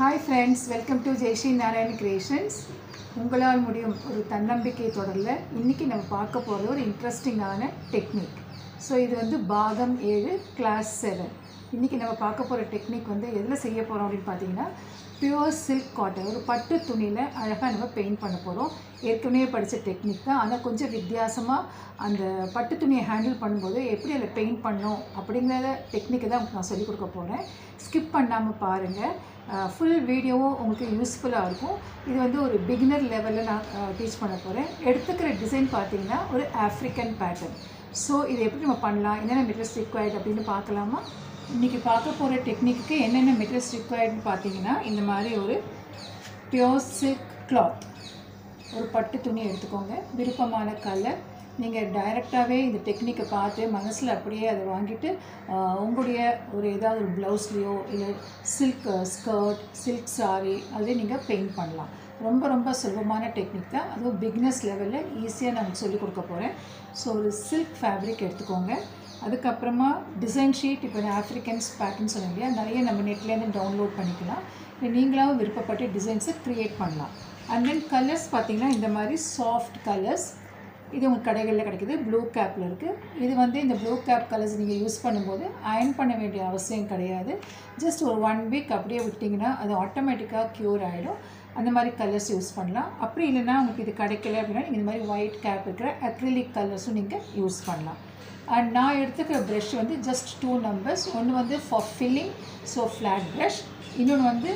Hi friends welcome to Jaishree Narayan creations உங்களால் முடியும் ஒரு தன்னம்பிக்கை தொடரில் இன்றைக்கி நம்ம பார்க்க போகிறது ஒரு இன்ட்ரெஸ்டிங்கான டெக்னிக் ஸோ இது வந்து பாகம் ஏழு கிளாஸ் செவன் இன்றைக்கி நம்ம பார்க்க போகிற டெக்னிக் வந்து எதில் செய்ய போகிறோம் அப்படின்னு பார்த்தீங்கன்னா பியூர் சில்க் காட்டன் ஒரு பட்டு துணியில் அழகாக நம்ம பெயிண்ட் பண்ண போகிறோம் ஏற்கனவே படித்த டெக்னிக் தான். ஆனால் கொஞ்சம் வித்தியாசமாக அந்த பட்டு துணியை ஹேண்டில் பண்ணும்போது எப்படி அதில் பெயிண்ட் பண்ணணும் அப்படிங்கிற டெக்னிக்கை தான் நான் சொல்லிக் கொடுக்க போகிறேன் ஸ்கிப் பண்ணாமல் பாருங்கள் ஃபுல் வீடியோவும் உங்களுக்கு யூஸ்ஃபுல்லாக இருக்கும். இது வந்து ஒரு பிகினர் லெவலில் நான் டீச் பண்ண போகிறேன் எடுத்துக்கிற டிசைன் பார்த்தீங்கன்னா ஒரு ஆஃப்ரிக்கன் பேட்டர்ன் ஸோ இது எப்படி நம்ம பண்ணலாம்? என்னென்ன மெட்டீரியல்ஸ் ரிக்வயர்ட் அப்படின்னு பார்க்கலாமா? இன்றைக்கி பார்க்க போகிற டெக்னிக்கு என்னென்ன மெட்டீரியல்ஸ் ரிக்வயர்ட்னு பார்த்தீங்கன்னா இந்த மாதிரி ஒரு பியோர் சில்க் கிளாத் ஒரு பட்டு துணி எடுத்துக்கோங்க. விருப்பமான கலர் நீங்கள் டைரெக்டாகவே இந்த டெக்னிக்கை பார்த்து மனசில் அப்படியே அதை வாங்கிட்டு உங்களுடைய ஒரு ஏதாவது ஒரு ப்ளவுஸ்லேயோ இல்லை சில்க் ஸ்கர்ட் சில்க் சாரி அதே நீங்கள் பெயிண்ட் பண்ணலாம். ரொம்ப ரொம்ப சுலபமான டெக்னிக் தான். அதுவும் பிக்னஸ் லெவலில் ஈஸியாக நான் சொல்லிக் கொடுக்க போகிறேன் ஸோ ஒரு சில்க் ஃபேப்ரிக் எடுத்துக்கோங்க. அதுக்கப்புறமா டிசைன் ஷீட் இப்போ ஆஃப்ரிக்கன்ஸ் பேட்டர்ன் சொன்னேன் இல்லையா? நிறைய நம்ம நெட்லேருந்து டவுன்லோட் பண்ணிக்கலாம். இப்போ நீங்களாகவும் விருப்பப்பட்டு டிசைன்ஸை க்ரியேட் பண்ணலாம். அண்ட் தென் கலர்ஸ் பார்த்தீங்கன்னா இந்த மாதிரி சாஃப்ட் கலர்ஸ் இது உங்கள் கடைகளில் கிடைக்கிது. ப்ளூ கேப்பில் இருக்குது இது வந்து இந்த ப்ளூ கேப் கலர்ஸ் நீங்கள் யூஸ் பண்ணும்போது அயர்ன் பண்ண வேண்டிய அவசியம் கிடையாது. ஜஸ்ட் ஒரு ஒன் வீக் அப்படியே விட்டிங்கன்னா அது ஆட்டோமேட்டிக்காக க்யூர் ஆகிடும் அந்த மாதிரி கலர்ஸ் யூஸ் பண்ணலாம். அப்படி இல்லைன்னா உங்களுக்கு இது கிடைக்கல அப்படின்னா நீங்கள் இந்த மாதிரி ஒயிட் கேப் இருக்கிற அக்ரிலிக் கலர்ஸும் நீங்கள் யூஸ் பண்ணலாம். அண்ட் நான் எடுத்துக்கிற ப்ரெஷ் வந்து ஜஸ்ட் டூ நம்பர்ஸ் ஒன்று வந்து for filling so flat brush இன்னொன்று வந்து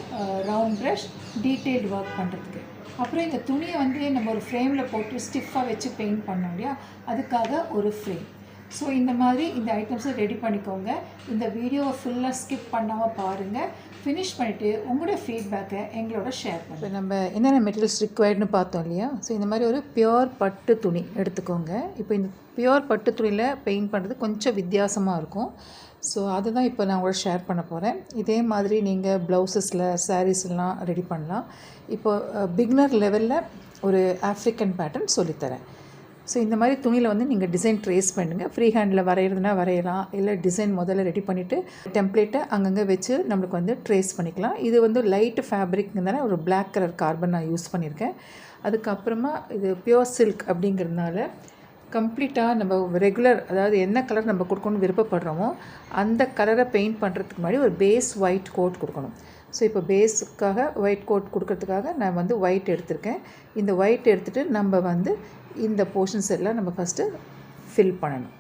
ரவுண்ட் ப்ரஷ் டீட்டெயில்டு ஒர்க் பண்ணுறதுக்கு அப்புறம் இந்த துணியை வந்து நம்ம ஒரு ஃப்ரேமில் போட்டு ஸ்டிஃபாக வச்சு பெயிண்ட் பண்ணோம் இல்லையா? அதுக்காக ஒரு ஃப்ரேம் ஸோ இந்த மாதிரி இந்த ஐட்டம்ஸை ரெடி பண்ணிக்கோங்க. இந்த வீடியோவை ஃபுல்லாக ஸ்கிப் பண்ணாமல் பாருங்கள் ஃபினிஷ் பண்ணிவிட்டு உங்களுடைய ஃபீட்பேக்கை எங்களோட ஷேர் பண்ணுங்கள் இப்போ நம்ம என்னென்ன மெட்டீரியல்ஸ் ரிக்வயர்டுன்னு பார்த்தோம் இல்லையா? ஸோ இந்த மாதிரி ஒரு பியோர் பட்டு துணி எடுத்துக்கோங்க. இப்போ இந்த பியோர் பட்டு துணியில் பெயிண்ட் பண்ணுறது கொஞ்சம் வித்தியாசமாக இருக்கும். ஸோ அதை தான் இப்போ நான் உங்களோட ஷேர் பண்ண போகிறேன் இதே மாதிரி நீங்கள் ப்ளவுசஸில் சாரீஸ்லாம் ரெடி பண்ணலாம். இப்போ பிகினர் லெவலில் ஒரு ஆஃப்ரிக்கன் பேட்டர்ன் சொல்லித்தரேன். ஸோ இந்த மாதிரி துணியில் வந்து நீங்கள் டிசைன் ட்ரேஸ் பண்ணுங்கள் ஃப்ரீ ஹேண்டில் வரைகிறதுனா வரையலாம். இல்லை டிசைன் முதல்ல ரெடி பண்ணிவிட்டு டெம்ப்ளேட்டை அங்கங்கே வச்சு நம்மளுக்கு வந்து ட்ரேஸ் பண்ணிக்கலாம். இது வந்து லைட் ஃபேப்ரிக்ங்கிறதால ஒரு பிளாக் கலர் கார்பன் நான் யூஸ் பண்ணியிருக்கேன் அதுக்கப்புறமா இது பியோர் சில்க் அப்படிங்கிறதுனால கம்ப்ளீட்டாக நம்ம ரெகுலர் அதாவது என்ன கலர் நம்ம கொடுக்கணும்னு விருப்பப்படுறோமோ அந்த கலரை பெயிண்ட் பண்ணுறதுக்கு முன்னாடி ஒரு பேஸ் ஒயிட் கோட் கொடுக்கணும். ஸோ இப்போ பேஸுக்காக ஒயிட் கோட் கொடுக்கறதுக்காக நான் வந்து ஒயிட் எடுத்திருக்கேன். இந்த ஒயிட் எடுத்துகிட்டு நம்ம வந்து இந்த போர்ஷன்ஸ் எல்லாம் நம்ம ஃபஸ்ட்டு ஃபில் பண்ணணும்.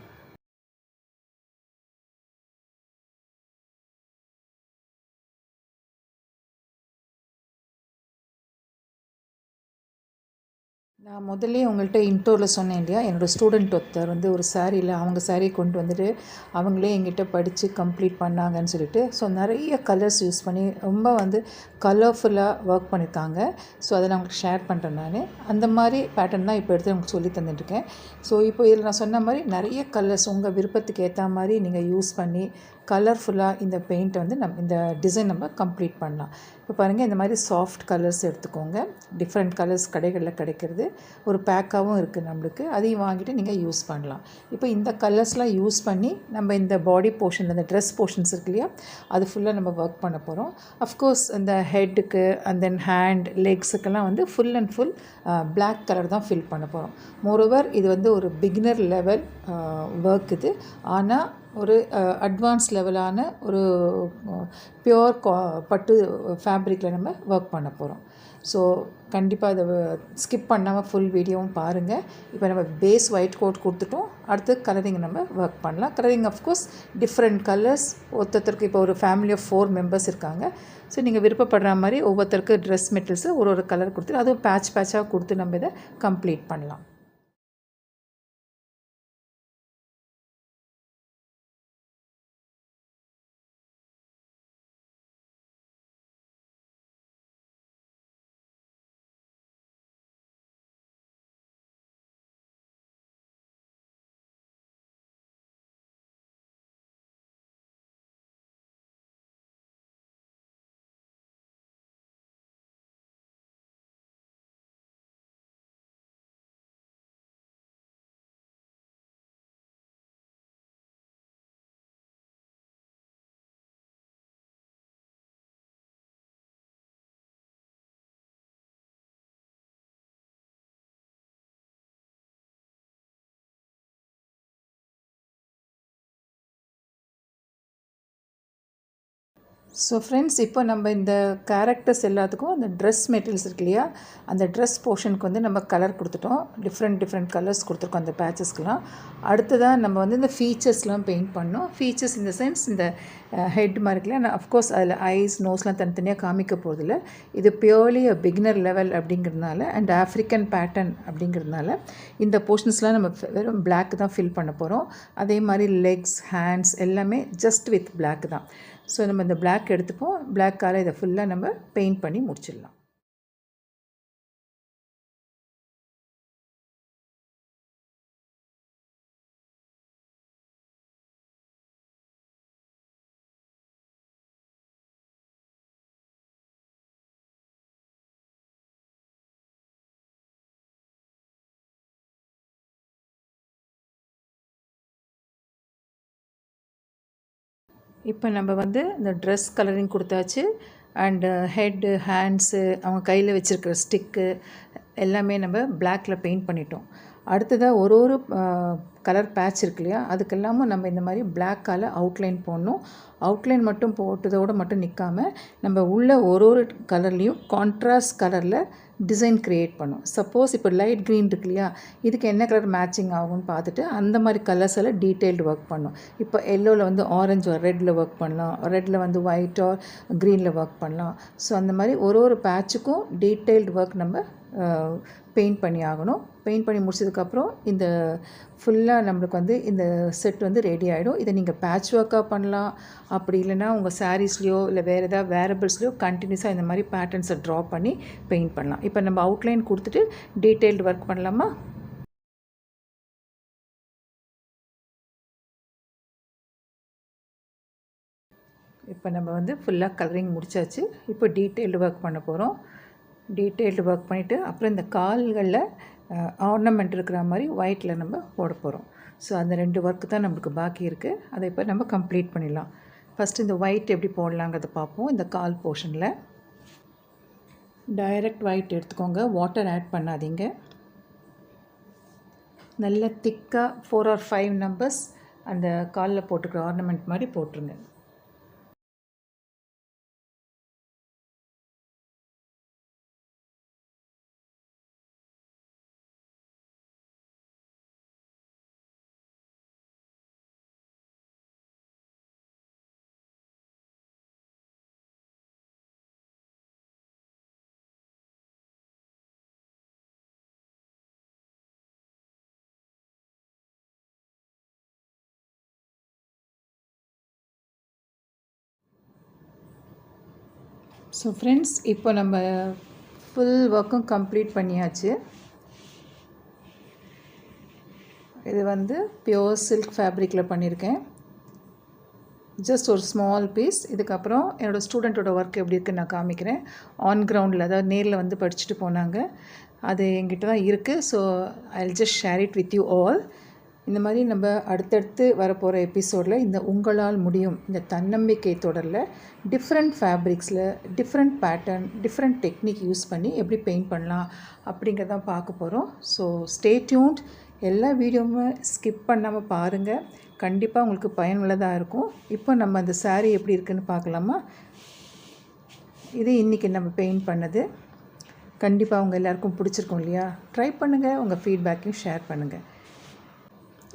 நான் முதல்ல உங்கள்கிட்ட இன்டோரில் சொன்னேன் இல்லையா? என்னோடய ஸ்டூடெண்ட் ஒருத்தர் வந்து ஒரு சாரியில் அவங்க சாரியை கொண்டு வந்துட்டு அவங்களே எங்கிட்ட படித்து கம்ப்ளீட் பண்ணாங்கன்னு சொல்லிட்டு ஸோ நிறைய கலர்ஸ் யூஸ் பண்ணி ரொம்ப வந்து கலர்ஃபுல்லாக ஒர்க் பண்ணியிருக்காங்க. ஸோ அதை நான் உங்களுக்கு ஷேர் பண்ணுறேன் நான். அந்த மாதிரி பேட்டர்ன் தான் இப்போ எடுத்து உங்களுக்கு சொல்லி தந்துட்டுருக்கேன். ஸோ இப்போ இதில் நான் சொன்ன மாதிரி நிறைய கலர்ஸ் உங்கள் விருப்பத்துக்கு ஏற்ற மாதிரி நீங்கள் யூஸ் பண்ணி கலர்ஃபுல்லாக இந்த பெயிண்ட்டை வந்து நம் இந்த டிசைன் நம்ம கம்ப்ளீட் பண்ணலாம். இப்போ பாருங்கள் இந்த மாதிரி சாஃப்ட் கலர்ஸ் எடுத்துக்கோங்க. டிஃப்ரெண்ட் கலர்ஸ் கடைகளில் கிடைக்கிறது. ஒரு பேக்காகவும் இருக்குது நம்மளுக்கு. அதையும் வாங்கிட்டு நீங்கள் யூஸ் பண்ணலாம். இப்போ இந்த கலர்ஸ்லாம் யூஸ் பண்ணி நம்ம இந்த பாடி போர்ஷன் அந்த ட்ரெஸ் போர்ஷன்ஸ் இருக்கு இல்லையா? அது ஃபுல்லாக நம்ம ஒர்க் பண்ண போகிறோம் அஃப்கோர்ஸ் இந்த ஹெட்டுக்கு அண்ட் தென் ஹேண்ட் லெக்ஸுக்கெல்லாம் வந்து full and full black colour தான் ஃபில் பண்ண போகிறோம் மோரோவர் இது வந்து ஒரு பிகினர் லெவல் ஒர்க் இது. ஆனால் ஒரு அட்வான்ஸ் லெவலான ஒரு பியோர் பட்டு ஃபேப்ரிக்கில் நம்ம ஒர்க் பண்ண போகிறோம் ஸோ கண்டிப்பாக இதை ஸ்கிப் பண்ணாமல் ஃபுல் வீடியோவும் பாருங்கள் இப்போ நம்ம பேஸ் ஒயிட் கோட் கொடுத்துட்டோம். அடுத்து கலரிங் நம்ம ஒர்க் பண்ணலாம். கலரிங் அஃப்கோர்ஸ் டிஃப்ரெண்ட் கலர்ஸ் ஒருத்தருக்கு இப்போ ஒரு ஃபேமிலி ஆஃப் ஃபோர் மெம்பர்ஸ் இருக்காங்க. ஸோ நீங்கள் விருப்பப்படுற மாதிரி ஒவ்வொருத்தருக்கு ட்ரெஸ் மெட்டீரியல்ஸு ஒரு ஒரு கலர் கொடுத்து அதுவும் பேட்ச் பேட்சாக கொடுத்து நம்ம இதை கம்ப்ளீட் பண்ணலாம். ஸோ ஃப்ரெண்ட்ஸ் இப்போ நம்ம இந்த கேரக்டர்ஸ் எல்லாத்துக்கும் அந்த ட்ரெஸ் மெட்டீரியல்ஸ் இருக்கு இல்லையா? அந்த ட்ரெஸ் போர்ஷனுக்கு வந்து நம்ம கலர் கொடுத்துட்டோம். டிஃப்ரெண்ட் டிஃப்ரெண்ட் கலர்ஸ் கொடுத்துருக்கோம் அந்த பேச்சஸ்க்கெலாம் அடுத்ததாக நம்ம வந்து இந்த ஃபீச்சர்ஸ்லாம் பெயிண்ட் பண்ணோம். ஃபீச்சர்ஸ் இந்த சென்ஸ் இந்த ஹெட் மாதிரி இருக்குல்ல நான் அஃப்கோர்ஸ் அதில் ஐஸ் நோஸ்லாம் தனித்தனியாக காமிக்க போகிறதில்ல இது பியோர்லி பிகினர் லெவல் அப்படிங்கிறதுனால அண்ட் ஆஃப்ரிக்கன் பேட்டர்ன் அப்படிங்கிறதுனால இந்த போர்ஷன்ஸ்லாம் நம்ம வெறும் பிளாக் தான் ஃபில் பண்ண போகிறோம் அதே மாதிரி லெக்ஸ் ஹேண்ட்ஸ் எல்லாமே ஜஸ்ட் வித் பிளாக் தான். ஸோ நம்ம இந்த பிளாக் எடுத்துப்போம். பிளாக்கால் இதை ஃபுல்லாக நம்ம பெயிண்ட் பண்ணி முடிச்சிடலாம். இப்போ நம்ம வந்து இந்த ட்ரெஸ் கலரிங் கொடுத்தாச்சு அண்டு ஹெட்டு ஹேண்ட்ஸு அவங்க கையில் வச்சுருக்கிற ஸ்டிக்கு எல்லாமே நம்ம பிளாக்கில் பெயிண்ட் பண்ணிட்டோம். அடுத்ததாக ஒரு ஒரு uh, கலர் பேட்ச் இருக்கு இல்லையா? அதுக்கெல்லாமும் நம்ம இந்த மாதிரி பிளாக்கால் அவுட்லைன் போடணும். அவுட்லைன் மட்டும் போட்டதோடு மட்டும் நிற்காமல் நம்ம உள்ள ஒரு ஒரு கலர்லேயும் கான்ட்ராஸ்ட் கலரில் டிசைன் க்ரியேட் பண்ணும் சப்போஸ் இப்போ லைட் க்ரீன் இருக்கு இல்லையா? இதுக்கு என்ன கலர் மேட்சிங் ஆகும்னு பார்த்துட்டு அந்த மாதிரி கலர்ஸ் எல்லாம் டீட்டெயில்டு ஒர்க் பண்ணும் இப்போ எல்லோவில் வந்து ஆரஞ்சு ரெட்டில் ஒர்க் பண்ணலாம். ரெட்டில் வந்து ஒயிட் ஆர் க்ரீனில் ஒர்க் பண்ணலாம். ஸோ அந்த மாதிரி ஒரு ஒரு பேட்சுக்கும் டீட்டெயில்டு ஒர்க் நம்ம பெயிண்ட் பண்ணி ஆகணும். பெயிண்ட் பண்ணி முடிச்சதுக்கப்புறம் இந்த ஃபுல்லாக நம்மளுக்கு வந்து இந்த செட் வந்து ரெடி ஆகிடும் இதை நீங்கள் பேட்ச் ஒர்க்காக பண்ணலாம். அப்படி இல்லைனா உங்கள் சாரீஸ்லேயோ இல்லை வேறு ஏதாவது வேரபிள்ஸ்லையோ கண்டினியூஸாக இந்த மாதிரி பேட்டர்ன்ஸை ட்ரா பண்ணி பெயிண்ட் பண்ணலாம். இப்போ நம்ம அவுட்லைன் கொடுத்துட்டு டீட்டெயில்டு ஒர்க் பண்ணலாமா? இப்போ நம்ம வந்து ஃபுல்லாக கலரிங் முடிச்சாச்சு. இப்போ டீட்டெயில்டு ஒர்க் பண்ண போகிறோம் டீட்டெயில்டு ஒர்க் பண்ணிவிட்டு அப்புறம் இந்த கால்களில் ஆர்னமெண்ட் இருக்கிற மாதிரி ஒயிட்டில் நம்ம போட போகிறோம் ஸோ அந்த ரெண்டு ஒர்க்கு தான் நம்மளுக்கு பாக்கி இருக்குது அதை இப்போ நம்ம கம்ப்ளீட் பண்ணிடலாம். ஃபஸ்ட்டு இந்த ஒயிட் எப்படி போடலாங்கிறத பார்ப்போம். இந்த கால் போர்ஷனில் டைரக்ட் ஒயிட் எடுத்துக்கோங்க. வாட்டர் ஆட் பண்ணாதீங்க. நல்ல திக்காக ஃபோர் ஆர் ஃபைவ் நம்பர்ஸ் அந்த காலில் போட்டுக்கிற ஆர்னமெண்ட் மாதிரி போட்டுருங்க. ஸோ ஃப்ரெண்ட்ஸ் இப்போ நம்ம ஃபுல் ஒர்க்கும் கம்ப்ளீட் பண்ணியாச்சு. இது வந்து பியோர் சில்க் ஃபேப்ரிக்கில் பண்ணியிருக்கேன். ஜஸ்ட் ஒரு ஸ்மால் பீஸ் இதுக்கப்புறம் என்னோடய ஸ்டூடெண்ட்டோட ஒர்க் எப்படி இருக்குன்னு நான் காமிக்கிறேன். ஆன் கிரவுண்டில் அதாவது நேரில் வந்து படிச்சுட்டு போனாங்க. அது எங்கிட்ட தான் இருக்குது so I just share it with you all இந்த மாதிரி நம்ம அடுத்தடுத்து வரப்போகிற எபிசோடில் இந்த உங்களால் முடியும் இந்த தன்னம்பிக்கை தொடரில் different ஃபேப்ரிக்ஸில் different pattern different technique use பண்ணி எப்படி பெயிண்ட் பண்ணலாம் அப்படிங்கிறதான் பார்க்க போகிறோம் ஸோ ஸ்டே டியூன்ட் எல்லா வீடியோவுமே ஸ்கிப் பண்ணாமல் பாருங்கள் கண்டிப்பாக உங்களுக்கு பயனுள்ளதாக இருக்கும். இப்போ நம்ம அந்த சாரீ எப்படி இருக்குதுன்னு பார்க்கலாமா? இது இன்றைக்கி நம்ம பெயிண்ட் பண்ணது. கண்டிப்பாக அவங்க எல்லாருக்கும் பிடிச்சிருக்கும் இல்லையா? ட்ரை பண்ணுங்கள் உங்கள் ஃபீட்பேக்கையும் ஷேர் பண்ணுங்கள்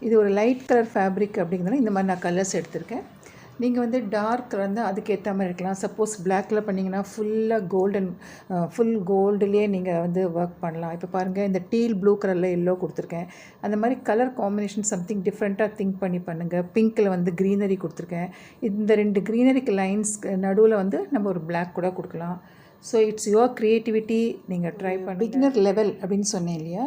இது ஒரு லைட் கலர் ஃபேப்ரிக் அப்படிங்கிறதுனால இந்த மாதிரி நான் கலர்ஸ் எடுத்திருக்கேன். நீங்கள் வந்து டார்க் வந்து அதுக்கேற்ற மாதிரி இருக்கலாம் சப்போஸ் பிளாக்கில் பண்ணிங்கன்னா ஃபுல்லாக கோல்டன் ஃபுல் கோல்டுலேயே நீங்கள் வந்து ஒர்க் பண்ணலாம். இப்போ பாருங்கள் இந்த டீல் ப்ளூ கலரில் எல்லோ கொடுத்துருக்கேன். அந்த மாதிரி கலர் காம்பினேஷன் சம்திங் டிஃப்ரெண்ட்டாக திங்க் பண்ணி பண்ணுங்கள் பிங்க்கில் வந்து க்ரீனரி கொடுத்துருக்கேன். இந்த ரெண்டு க்ரீனரிக்கு லைன்ஸ் நடுவில் வந்து நம்ம ஒரு பிளாக் கூட கொடுக்கலாம். ஸோ இட்ஸ் யுவர் க்ரியேட்டிவிட்டி நீங்கள் ட்ரை பண்ணி பிகினர் லெவல் அப்படின்னு சொன்னேன் இல்லையா?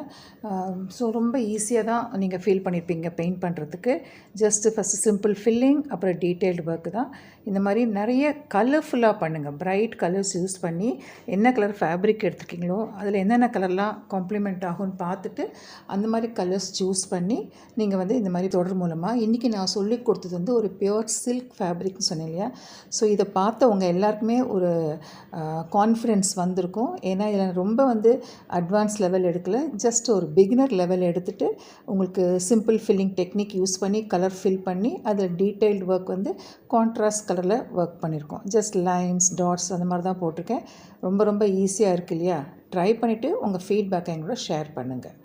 ஸோ ரொம்ப ஈஸியாக தான் நீங்கள் ஃபீல் பண்ணியிருப்பீங்க பெயிண்ட் பண்ணுறதுக்கு ஜஸ்ட்டு ஃபஸ்ட்டு சிம்பிள் ஃபில்லிங் அப்புறம் டீட்டெயில்டு ஒர்க்கு தான். இந்த மாதிரி நிறைய கலர்ஃபுல்லாக பண்ணுங்கள் ப்ரைட் கலர்ஸ் யூஸ் பண்ணி என்ன கலர் ஃபேப்ரிக் எடுத்துருக்கீங்களோ அதில் என்னென்ன கலர்லாம் காம்ப்ளிமெண்ட் ஆகும்னு பார்த்துட்டு அந்த மாதிரி கலர்ஸ் சூஸ் பண்ணி நீங்கள் வந்து இந்த மாதிரி தொடர் மூலமாக இன்றைக்கி நான் சொல்லி கொடுத்தது வந்து ஒரு பியோர் சில்க் ஃபேப்ரிக்னு சொன்னேன் இல்லையா? ஸோ இதை பார்த்தவங்க எல்லாருக்குமே ஒரு கான்ஃபிடென்ஸ் வந்திருக்கும். ஏன்னா இதில் ரொம்ப வந்து அட்வான்ஸ் லெவல் எடுக்கல. ஜஸ்ட் ஒரு பிகினர் லெவல் எடுத்துகிட்டு உங்களுக்கு சிம்பிள் ஃபில்லிங் டெக்னிக் யூஸ் பண்ணி கலர் ஃபில் பண்ணி அதில் டீட்டெயில்டு ஒர்க் வந்து கான்ட்ராஸ்ட் கலரில் ஒர்க் பண்ணியிருக்கோம் ஜஸ்ட் லைன்ஸ் டாட்ஸ் அந்த மாதிரி தான் போட்டிருக்கேன். ரொம்ப ரொம்ப ஈஸியாக இருக்கு இல்லையா? ட்ரை பண்ணிவிட்டு உங்கள் ஃபீட்பேக்கை எங்களோட ஷேர் பண்ணுங்கள்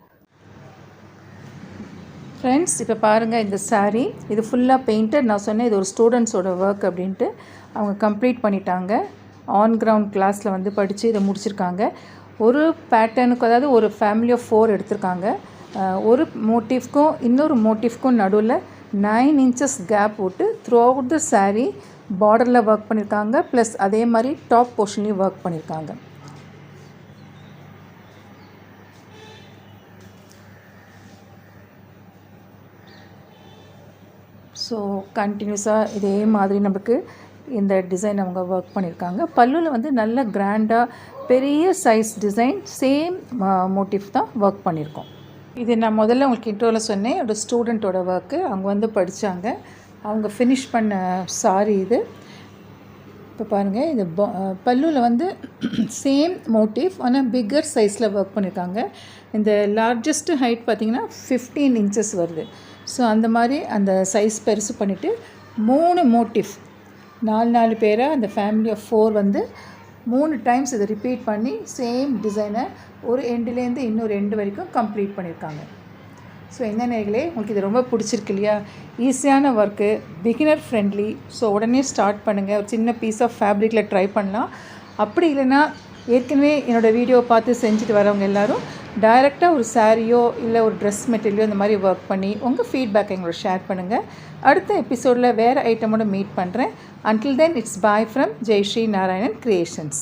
ஃப்ரெண்ட்ஸ் இப்போ பாருங்கள் இந்த சாரீ இது ஃபுல்லாக பெயிண்டட் நான் சொன்னேன் இது ஒரு ஸ்டூடெண்ட்ஸோட ஒர்க் அப்படின்ட்டு. அவங்க கம்ப்ளீட் பண்ணிட்டாங்க. ஆன் கிரவுண்ட் கிளாஸில் வந்து படித்து இதை முடிச்சிருக்காங்க. ஒரு பேட்டர்னுக்கு அதாவது ஒரு ஃபேமிலி ஆஃப் ஃபோர் எடுத்திருக்காங்க. ஒரு மோட்டிவ்க்கும் இன்னொரு மோட்டிவ்க்கும் நடுவில் நைன் இன்ச்சஸ் கேப் விட்டு த்ரூ அவுட் த சாரீ பார்டரில் ஒர்க் பண்ணியிருக்காங்க ப்ளஸ் அதே மாதிரி டாப் போர்ஷன்லேயும் ஒர்க் பண்ணியிருக்காங்க ஸோ கண்டினியூஸாக இதே மாதிரி நமக்கு இந்த டிசைன் அவங்க ஒர்க் பண்ணியிருக்காங்க பல்லுவில் வந்து நல்ல கிராண்டாக பெரிய சைஸ் டிசைன் சேம் மோட்டிவ் தான் ஒர்க் பண்ணியிருக்கோம் இது நான் முதல்ல உங்களுக்கு இன்ட்ரோவில் சொன்னேன். ஒரு ஸ்டூடெண்ட்டோட ஒர்க்கு அவங்க வந்து படித்தாங்க அவங்க ஃபினிஷ் பண்ண சாரி இது. இப்போ பாருங்கள் இது பல்லுவில் வந்து சேம் மோட்டிவ் ஆனால் பிக்கர் சைஸில் ஒர்க் பண்ணியிருக்காங்க இந்த லார்ஜஸ்ட் ஹைட் பார்த்திங்கன்னா ஃபிஃப்டீன் இன்ச்சஸ் வருது. ஸோ அந்த மாதிரி அந்த சைஸ் பெருசு பண்ணிவிட்டு மூணு மோட்டிவ் நாலு நாலு பேராக அந்த ஃபேமிலி ஆஃப் ஃபோர் வந்து மூணு டைம்ஸ் இதை ரிப்பீட் பண்ணி சேம் டிசைனை ஒரு எண்டுலேருந்து இன்னொரு எண்டு வரைக்கும் கம்ப்ளீட் பண்ணியிருக்காங்க ஸோ என்ன நேர்களே உங்களுக்கு இது ரொம்ப பிடிச்சிருக்கு இல்லையா? ஈஸியான ஒர்க்கு பிகினர் ஃப்ரெண்ட்லி ஸோ உடனே ஸ்டார்ட் பண்ணுங்கள் ஒரு சின்ன பீஸ் ஆஃப் ஃபேப்ரிக்கில் ட்ரை பண்ணலாம். அப்படி இல்லைன்னா ஏற்கனவே என்னோடய வீடியோ பார்த்து செஞ்சுட்டு வரவங்க எல்லாரும் டைரெக்டாக ஒரு சாரியோ இல்லை ஒரு ட்ரெஸ் மெட்டீரியலோ இந்த மாதிரி ஒர்க் பண்ணி உங்கள் ஃபீட்பேக் எங்களோட ஷேர் பண்ணுங்கள் அடுத்த எபிசோடில் வேறு ஐட்டமோட மீட் பண்ணுறேன் until then it's bye from Jaishree Narayanan creations